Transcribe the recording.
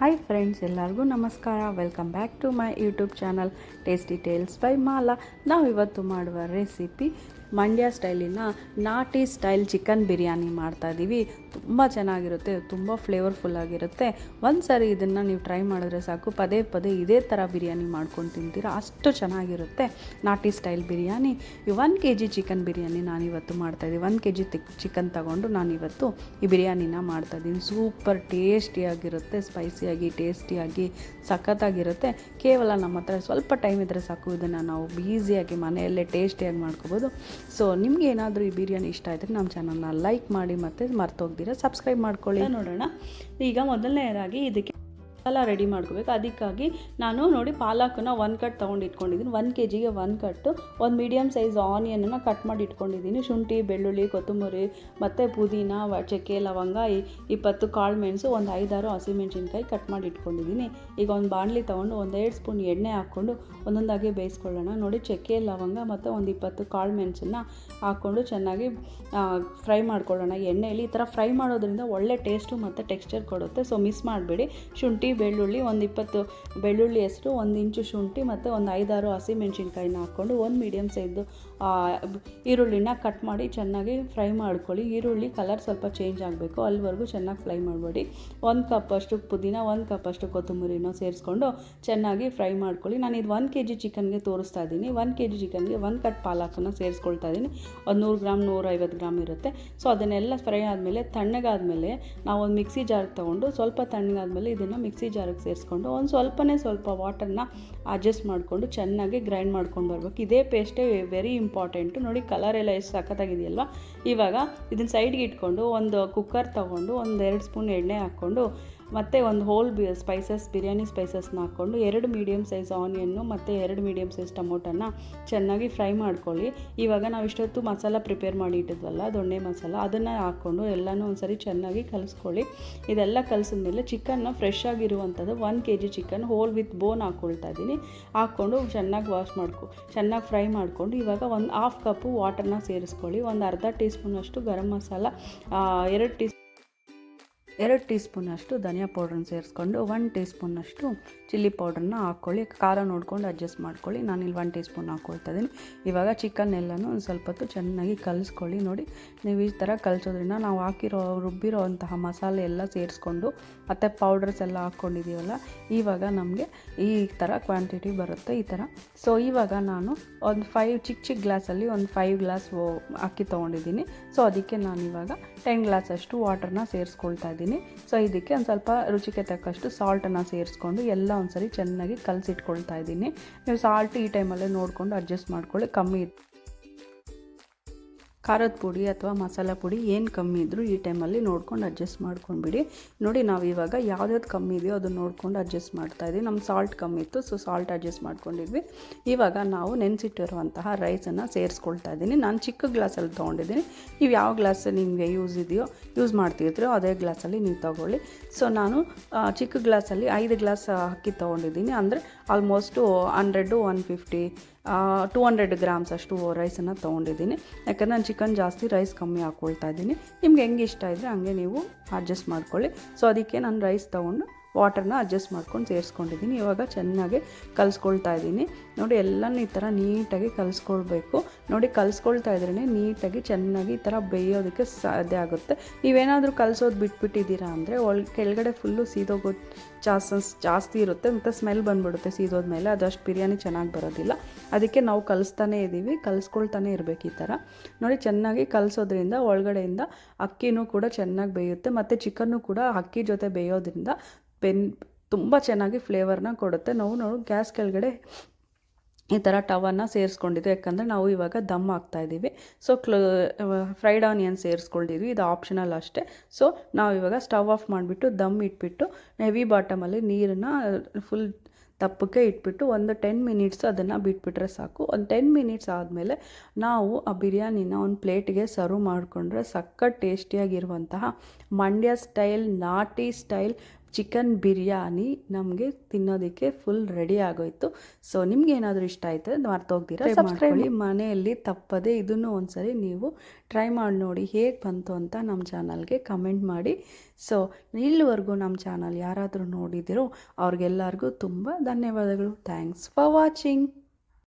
Hi friends ಎಲ್ಲರಿಗೂ ನಮಸ್ಕಾರ. Welcome back to my YouTube channel tasty tales by Mala ನಾವು ಇವತ್ತು ಮಾಡುವ ರೆಸಿಪಿ ಮಂಡ್ಯ ಸ್ಟೈಲಿನ ನಾಟಿ ಸ್ಟೈಲ್ ಚಿಕನ್ ಬಿರಿಯಾನಿ ಮಾಡ್ತಾ ಇದ್ದೀವಿ ತುಂಬ ಚೆನ್ನಾಗಿರುತ್ತೆ, ತುಂಬ ಫ್ಲೇವರ್ಫುಲ್ ಆಗಿರುತ್ತೆ. ಒಂದು ಸಾರಿ ಇದನ್ನು ನೀವು ಟ್ರೈ ಮಾಡಿದ್ರೆ ಸಾಕು. ಪದೇ ಪದೇ ಇದೇ ಥರ ಬಿರಿಯಾನಿ ಮಾಡ್ಕೊಂಡು ತಿಂತೀರಾ. ಅಷ್ಟು ಚೆನ್ನಾಗಿರುತ್ತೆ ನಾಟಿ style biryani. One K G chicken biryani ನಾನಿವತ್ತು ಮಾಡ್ತಾಯಿದ್ದೀನಿ ಒನ್ ಕೆ ಜಿ ಚಿಕನ್ ತಗೊಂಡು ನಾನಿವತ್ತು ಈ ಬಿರಿಯಾನಿನ ಮಾಡ್ತಾಯಿದ್ದೀನಿ ಸೂಪರ್ ಟೇಸ್ಟಿಯಾಗಿರುತ್ತೆ, ಸ್ಪೈಸಿಯಾಗಿ, ಟೇಸ್ಟಿಯಾಗಿ, ಸಖತ್ತಾಗಿರುತ್ತೆ. ಕೇವಲ ನಮ್ಮ ಹತ್ರ ಸ್ವಲ್ಪ ಟೈಮ್ ಇದ್ದರೆ ಸಾಕು. ಇದನ್ನು ನಾವು ಈಸಿಯಾಗಿ ಮನೆಯಲ್ಲೇ ಟೇಸ್ಟಿಯಾಗಿ ಮಾಡ್ಕೋಬೋದು. ಸೊ ನಿಮ್ಗೆ ಏನಾದರೂ ಈ ಬಿರಿಯಾನಿ ಇಷ್ಟ ಆದರೆ ನಮ್ಮ ಚಾನಲ್ನ ಲೈಕ್ ಮಾಡಿ ಮತ್ತು ಮರ್ತೋಗ್ದಿರ ಸಬ್ಸ್ಕ್ರೈಬ್ ಮಾಡ್ಕೊಳ್ಳಿ. ನೋಡೋಣ. ಈಗ ಮೊದಲನೇದಾಗಿ ಇದಕ್ಕೆ ಮಸಾಲ ರೆಡಿ ಮಾಡ್ಕೋಬೇಕು. ಅದಕ್ಕಾಗಿ ನಾನು ನೋಡಿ ಪಾಲಕನ್ನ ಒಂದು ಕಟ್ ತೊಗೊಂಡಿಟ್ಕೊಂಡಿದ್ದೀನಿ ಒನ್ ಕೆ ಜಿಗೆ ಒಂದು ಕಟ್ಟು ಒಂದು ಮೀಡಿಯಮ್ ಸೈಜ್ ಆನಿಯನನ್ನು ಕಟ್ ಮಾಡಿ ಇಟ್ಕೊಂಡಿದ್ದೀನಿ ಶುಂಠಿ, ಬೆಳ್ಳುಳ್ಳಿ, ಕೊತ್ತಂಬರಿ, ಮತ್ತು ಪುದೀನ ಚಕ್ಕೆ, ಲವಂಗ ಇಪ್ಪತ್ತು ಕಾಳು ಮೆಣಸು, ಒಂದು ಐದಾರು ಹಸಿಮೆಣಸಿನ್ಕಾಯಿ ಕಟ್ ಮಾಡಿ ಇಟ್ಕೊಂಡಿದ್ದೀನಿ ಈಗ ಒಂದು ಬಾಣಲಿ ತೊಗೊಂಡು ಒಂದೆರಡು ಸ್ಪೂನ್ ಎಣ್ಣೆ ಹಾಕ್ಕೊಂಡು ಒಂದೊಂದಾಗಿ ಬೇಯಿಸ್ಕೊಳ್ಳೋಣ. ನೋಡಿ ಚಕ್ಕೆ, ಲವಂಗ ಮತ್ತು ಒಂದು ಇಪ್ಪತ್ತು ಕಾಳು ಮೆಣಸನ್ನ ಹಾಕ್ಕೊಂಡು ಚೆನ್ನಾಗಿ ಫ್ರೈ ಮಾಡ್ಕೊಳ್ಳೋಣ. ಎಣ್ಣೆಯಲ್ಲಿ ಈ ಥರ ಫ್ರೈ ಮಾಡೋದ್ರಿಂದ ಒಳ್ಳೆ ಟೇಸ್ಟು ಮತ್ತು ಟೆಕ್ಸ್ಚರ್ ಕೊಡುತ್ತೆ. ಸೊ ಮಿಸ್ ಮಾಡಬೇಡಿ. ಶುಂಠಿ ಬೆಳ್ಳುಳ್ಳಿ, ಒಂದು ಇಪ್ಪತ್ತು ಬೆಳ್ಳುಳ್ಳಿ ಹೆಸರು ಒಂದು ಇಂಚು ಶುಂಠಿ ಮತ್ತು ಒಂದು ಐದಾರು ಹಸಿಮೆಣ್ಸಿನ್ಕಾಯಿನ ಹಾಕ್ಕೊಂಡು ಒಂದು ಮೀಡಿಯಮ್ ಸೈಜು ಈರುಳ್ಳಿನ ಕಟ್ ಮಾಡಿ ಚೆನ್ನಾಗಿ ಫ್ರೈ ಮಾಡ್ಕೊಳ್ಳಿ. ಈರುಳ್ಳಿ ಕಲರ್ ಸ್ವಲ್ಪ ಚೇಂಜ್ ಆಗಬೇಕು. ಅಲ್ಲಿವರೆಗೂ ಚೆನ್ನಾಗಿ ಫ್ರೈ ಮಾಡಬೇಡಿ. ಒಂದು ಕಪ್ ಅಷ್ಟು ಪುದೀನ, ಒಂದು ಕಪ್ ಅಷ್ಟು ಕೊತ್ತಂಬರಿನ ಸೇರಿಸ್ಕೊಂಡು ಚೆನ್ನಾಗಿ ಫ್ರೈ ಮಾಡ್ಕೊಳ್ಳಿ. ನಾನು ಇದು ಒಂದು ಕೆ ಜಿ ಚಿಕನ್ಗೆ ತೋರಿಸ್ತಾ ಇದ್ದೀನಿ ಒಂದು ಕೆ ಜಿ ಚಿಕನ್ಗೆ ಒಂದು ಕಟ್ ಪಾಲಕನ್ನು ಸೇರಿಸ್ಕೊಳ್ತಾ ಇದ್ದೀನಿ ಒಂದು ನೂರು ಗ್ರಾಮ್ ನೂರೈವತ್ತು ಗ್ರಾಮ್ ಇರುತ್ತೆ. ಸೊ ಅದನ್ನೆಲ್ಲ ಫ್ರೈ ಆದಮೇಲೆ ತಣ್ಣಗಾದಮೇಲೆ ನಾವು ಒಂದು ಮಿಕ್ಸಿ ಜಾರ್ಗೆ ತೊಗೊಂಡು ಸ್ವಲ್ಪ ತಣ್ಣಗಾದಮೇಲೆ ಇದನ್ನು ಮಿಕ್ಸಿ ಜಾರಿಗೆ ಸೇರಿಸ್ಕೊಂಡು ಒಂದು ಸ್ವಲ್ಪನೇ ಸ್ವಲ್ಪ ವಾಟರ್ನ ಅಡ್ಜಸ್ಟ್ ಮಾಡಿಕೊಂಡು ಚೆನ್ನಾಗಿ ಗ್ರೈಂಡ್ ಮಾಡ್ಕೊಂಡು ಬರಬೇಕು. ಇದೇ ಪೇಸ್ಟೇ ವೆರಿ ನೋಡಿ ಕಲರ್ ಎಲ್ಲ ಎಷ್ಟು ಸಖತ್ತಾಗಿದೆಯಲ್ವ? ಇವಾಗ ಇದನ್ನ ಸೈಡ್ಗೆ ಇಟ್ಕೊಂಡು ಒಂದು ಕುಕ್ಕರ್ ತೊಗೊಂಡು ಒಂದು ಎರಡು ಸ್ಪೂನ್ ಎಣ್ಣೆ ಹಾಕ್ಕೊಂಡು ಮತ್ತು ಒಂದು ಹೋಲ್ ಬಿ ಸ್ಪೈಸಸ್ ಬಿರಿಯಾನಿ ಸ್ಪೈಸಸ್ನ ಹಾಕ್ಕೊಂಡು ಎರಡು ಮೀಡಿಯಮ್ ಸೈಜ್ ಆನಿಯನ್ನು ಮತ್ತು ಎರಡು ಮೀಡಿಯಮ್ ಸೈಜ್ ಟೊಮೊಟೊನ ಚೆನ್ನಾಗಿ ಫ್ರೈ ಮಾಡ್ಕೊಳ್ಳಿ. ಇವಾಗ ನಾವು ಇಷ್ಟೊತ್ತು ಮಸಾಲ ಪ್ರಿಪೇರ್ ಮಾಡಿ ಇಟ್ಟಿದ್ವಲ್ಲ, ದೊಣ್ಣೆ ಮಸಾಲ, ಅದನ್ನು ಹಾಕ್ಕೊಂಡು ಎಲ್ಲನೂ ಒಂದ್ಸರಿ ಚೆನ್ನಾಗಿ ಕಲಿಸ್ಕೊಳ್ಳಿ. ಇದೆಲ್ಲ ಕಲಿಸಿದ್ಮೇಲೆ ಚಿಕನ್ನ ಫ್ರೆಶ್ ಆಗಿರುವಂಥದ್ದು one K G chicken whole with bone ಹಾಕ್ಕೊಳ್ತಾ ಇದ್ದೀನಿ. ಹಾಕ್ಕೊಂಡು ಚೆನ್ನಾಗಿ ವಾಶ್ ಮಾಡ್ಕೊ, ಚೆನ್ನಾಗಿ ಫ್ರೈ ಮಾಡಿಕೊಂಡು ಇವಾಗ ಒಂದು ಹಾಫ್ ಕಪ್ಪು ವಾಟರ್ನ ಸೇರಿಸ್ಕೊಳ್ಳಿ. ಒಂದು ಅರ್ಧ ಟೀ ಸ್ಪೂನಷ್ಟು ಗರಂ ಮಸಾಲ ಎರಡು ಟೀ ಎರಡು ಟೀ ಸ್ಪೂನಷ್ಟು ಧನಿಯಾ ಪೌಡ್ರನ್ನ ಸೇರಿಸ್ಕೊಂಡು ಒನ್ ಟೀ ಸ್ಪೂನಷ್ಟು ಚಿಲ್ಲಿ ಪೌಡ್ರನ್ನ ಹಾಕ್ಕೊಳ್ಳಿ. ಖಾರ ನೋಡ್ಕೊಂಡು ಅಡ್ಜಸ್ಟ್ ಮಾಡ್ಕೊಳ್ಳಿ. ನಾನಿಲ್ಲಿ ಒನ್ ಟೀ ಸ್ಪೂನ್ ಹಾಕ್ಕೊಳ್ತಾ ಇದ್ದೀನಿ. ಇವಾಗ ಚಿಕನ್ ಎಲ್ಲನೂ ಒಂದು ಸ್ವಲ್ಪ ಹೊತ್ತು ಚೆನ್ನಾಗಿ ಕಲಿಸ್ಕೊಳ್ಳಿ ನೋಡಿ. ನೀವು ಈ ಥರ ಕಲಿಸೋದ್ರಿಂದ ನಾವು ಹಾಕಿರೋ, ರುಬ್ಬಿರೋ ಅಂತಹ ಮಸಾಲೆ ಎಲ್ಲ ಸೇರಿಸ್ಕೊಂಡು ಮತ್ತು ಪೌಡರ್ಸ್ ಎಲ್ಲ ಹಾಕ್ಕೊಂಡಿದ್ದೀವಲ್ಲ, ಇವಾಗ ನಮಗೆ ಈ ಥರ ಕ್ವಾಂಟಿಟಿ ಬರುತ್ತೆ ಈ ಥರ. ಸೊ ಇವಾಗ ನಾನು ಒಂದು ಫೈವ್ ಚಿಕ್ಕ ಚಿಕ್ಕ ಗ್ಲಾಸಲ್ಲಿ ಒಂದು ಫೈವ್ ಗ್ಲಾಸ್ ಅಕ್ಕಿ ತೊಗೊಂಡಿದ್ದೀನಿ. ಸೊ ಅದಕ್ಕೆ ನಾನು ಇವಾಗ ಟೆನ್ ಗ್ಲಾಸ್ ಅಷ್ಟು ವಾಟರ್ನ ಸೇರಿಸ್ಕೊಳ್ತಾ ಇದ್ದೀನಿ. ಸೊ ಇದಕ್ಕೆ ಒಂದು ಸ್ವಲ್ಪ ರುಚಿಗೆ ತಕ್ಕಷ್ಟು ಸಾಲ್ಟನ್ನು ಸೇರಿಸ್ಕೊಂಡು ಎಲ್ಲ ಒಂದ್ಸರಿ ಚೆನ್ನಾಗಿ ಕಲಸಿಟ್ಕೊಳ್ತಾ ಇದ್ದೀನಿ. ನೀವು ಸಾಲ್ಟ್ ಈ ಟೈಮಲ್ಲೇ ನೋಡಿಕೊಂಡು ಅಡ್ಜಸ್ಟ್ ಮಾಡ್ಕೊಳ್ಳಿ. ಕಮ್ಮಿ ಖಾರದ ಪುಡಿ ಅಥವಾ ಮಸಾಲ ಪುಡಿ ಏನು ಕಮ್ಮಿ ಇದ್ದರೂ ಈ ಟೈಮಲ್ಲಿ ನೋಡ್ಕೊಂಡು ಅಡ್ಜಸ್ಟ್ ಮಾಡ್ಕೊಂಡ್ಬಿಡಿ. ನೋಡಿ ನಾವು ಇವಾಗ ಯಾವ್ದು ಕಮ್ಮಿ ಇದೆಯೋ ಅದನ್ನು ನೋಡ್ಕೊಂಡು ಅಡ್ಜಸ್ಟ್ ಮಾಡ್ತಾ ಇದ್ದೀವಿ ನಮ್ಮ ಸಾಲ್ಟ್ ಕಮ್ಮಿ ಇತ್ತು ಸೊ ಸಾಲ್ಟ್ ಅಡ್ಜಸ್ಟ್ ಮಾಡ್ಕೊಂಡಿದ್ವಿ. ಇವಾಗ ನಾವು ನೆನೆಸಿಟ್ಟಿರುವಂತಹ ರೈಸನ್ನು ಸೇರಿಸ್ಕೊಳ್ತಾ ಇದ್ದೀನಿ ನಾನು ಚಿಕ್ಕ ಗ್ಲಾಸಲ್ಲಿ ತೊಗೊಂಡಿದ್ದೀನಿ. ನೀವು ಯಾವ ಗ್ಲಾಸ್ ನಿಮಗೆ ಯೂಸ್ ಇದೆಯೋ ಯೂಸ್ ಮಾಡ್ತಿರ್ತೀರೋ ಅದೇ ಗ್ಲಾಸಲ್ಲಿ ನೀವು ತೊಗೊಳ್ಳಿ. ಸೊ ನಾನು ಚಿಕ್ಕ ಗ್ಲಾಸಲ್ಲಿ ಐದು ಗ್ಲಾಸ್ ಅಕ್ಕಿ ತೊಗೊಂಡಿದ್ದೀನಿ. ಅಂದರೆ almost hundred one fifty two hundred grams ಅಷ್ಟು ರೈಸನ್ನು ತೊಗೊಂಡಿದ್ದೀನಿ. ಯಾಕಂದರೆ ನಾನು ಚಿಕನ್ ಜಾಸ್ತಿ ರೈಸ್ ಕಮ್ಮಿ ಹಾಕ್ಕೊಳ್ತಾ ಇದ್ದೀನಿ. ನಿಮ್ಗೆ ಹೆಂಗೆ ಇಷ್ಟ ಇದ್ದರೆ ಹಂಗೆ ನೀವು ಅಡ್ಜಸ್ಟ್ ಮಾಡ್ಕೊಳ್ಳಿ. ಸೊ ಅದಕ್ಕೆ ನಾನು ರೈಸ್ ತೊಗೊಂಡು ವಾಟರ್ನ ಅಡ್ಜಸ್ಟ್ ಮಾಡ್ಕೊಂಡು ಸೇರಿಸ್ಕೊಂಡಿದ್ದೀನಿ. ಇವಾಗ ಚೆನ್ನಾಗಿ ಕಲಿಸ್ಕೊಳ್ತಾ ಇದ್ದೀನಿ. ನೋಡಿ, ಎಲ್ಲನೂ ಈ ಥರ ನೀಟಾಗಿ ಕಲಿಸ್ಕೊಳ್ಬೇಕು. ನೋಡಿ, ಕಲಿಸ್ಕೊಳ್ತಾ ಇದ್ರೇ ನೀಟಾಗಿ ಚೆನ್ನಾಗಿ ಈ ಥರ ಬೇಯೋದಕ್ಕೆ ಸಾಧ್ಯ ಆಗುತ್ತೆ. ನೀವೇನಾದರೂ ಕಲಿಸೋದು ಬಿಟ್ಬಿಟ್ಟಿದ್ದೀರಾ ಅಂದರೆ, ಒಳ, ಕೆಳಗಡೆ ಫುಲ್ಲು ಸೀದೋಗೋ ಚಾನ್ಸಸ್ ಜಾಸ್ತಿ ಇರುತ್ತೆ. ಮತ್ತು ಸ್ಮೆಲ್ ಬಂದ್ಬಿಡುತ್ತೆ ಸೀದೋದ್ಮೇಲೆ ಅದಷ್ಟು ಬಿರಿಯಾನಿ ಚೆನ್ನಾಗಿ ಬರೋದಿಲ್ಲ. ಅದಕ್ಕೆ ನಾವು ಕಲಿಸ್ತಾನೇ ಇದ್ದೀವಿ. ಕಲಿಸ್ಕೊಳ್ತಾನೆ ಇರಬೇಕು ಈ ಥರ. ನೋಡಿ, ಚೆನ್ನಾಗಿ ಕಲಿಸೋದ್ರಿಂದ ಒಳಗಡೆಯಿಂದ ಅಕ್ಕಿನೂ ಕೂಡ ಚೆನ್ನಾಗಿ ಬೇಯುತ್ತೆ. ಮತ್ತು ಚಿಕನ್ನು ಕೂಡ ಅಕ್ಕಿ ಜೊತೆ ಬೇಯೋದ್ರಿಂದ ಬೆನ್ ತುಂಬ ಚೆನ್ನಾಗಿ ಫ್ಲೇವರ್ನ ಕೊಡುತ್ತೆ. ನಾವು ನಾವು ಗ್ಯಾಸ್ ಕೆಳಗಡೆ ಈ ಥರ ಟವನ್ನ ಸೇರಿಸ್ಕೊಂಡಿದ್ವಿ ಯಾಕಂದರೆ ನಾವು ಇವಾಗ ದಮ್ ಹಾಕ್ತಾ ಇದ್ದೀವಿ. ಸೊ ಕ್ಲೋ ಫ್ರೈಡ್ ಆನಿಯನ್ ಸೇರಿಸ್ಕೊಂಡಿದ್ವಿ ಇದು ಆಪ್ಷನಲ್ ಅಷ್ಟೇ. ಸೊ ನಾವು ಇವಾಗ ಸ್ಟವ್ ಆಫ್ ಮಾಡಿಬಿಟ್ಟು ದಮ್ ಇಟ್ಬಿಟ್ಟು ಹೆವಿ ಬಾಟಮಲ್ಲಿ ನೀರನ್ನು ಫುಲ್ ದಪ್ಪಕ್ಕೆ ಇಟ್ಬಿಟ್ಟು ಒಂದು ಟೆನ್ ಮಿನಿಟ್ಸ್ ಅದನ್ನು ಬಿಟ್ಬಿಟ್ರೆ ಸಾಕು. ಒಂದು ಟೆನ್ ಮಿನಿಟ್ಸ್ ಆದಮೇಲೆ ನಾವು ಆ ಬಿರಿಯಾನಿನ ಒಂದು ಪ್ಲೇಟ್ಗೆ ಸರ್ವ್ ಮಾಡಿಕೊಂಡ್ರೆ ಸಖತ್ ಟೇಸ್ಟಿಯಾಗಿರುವಂತಹ ಮಂಡ್ಯ ಸ್ಟೈಲ್ ನಾಟಿ ಸ್ಟೈಲ್ ಚಿಕನ್ ಬಿರಿಯಾನಿ ನಮಗೆ ತಿನ್ನೋದಕ್ಕೆ ಫುಲ್ ರೆಡಿ ಆಗೋಯ್ತು. ಸೊ ನಿಮ್ಗೆ ಏನಾದರೂ ಇಷ್ಟ ಆಯ್ತು ಮರ್ತೋಗ್ದಿರ ಸಬ್ಸ್ಕ್ರೈಬ್ ಮನೆಯಲ್ಲಿ ತಪ್ಪದೆ ಇದನ್ನು ಒಂದ್ಸರಿ ನೀವು ಟ್ರೈ ಮಾಡಿ ನೋಡಿ ಹೇಗೆ ಬಂತು ಅಂತ ನಮ್ಮ ಚಾನಲ್ಗೆ ಕಮೆಂಟ್ ಮಾಡಿ. ಸೊ ಇಲ್ಲಿವರೆಗೂ ನಮ್ಮ ಚಾನಲ್ ಯಾರಾದರೂ ನೋಡಿದಿರೋ ಅವ್ರಿಗೆಲ್ಲರಿಗೂ ತುಂಬ ಧನ್ಯವಾದಗಳು. Thanks for watching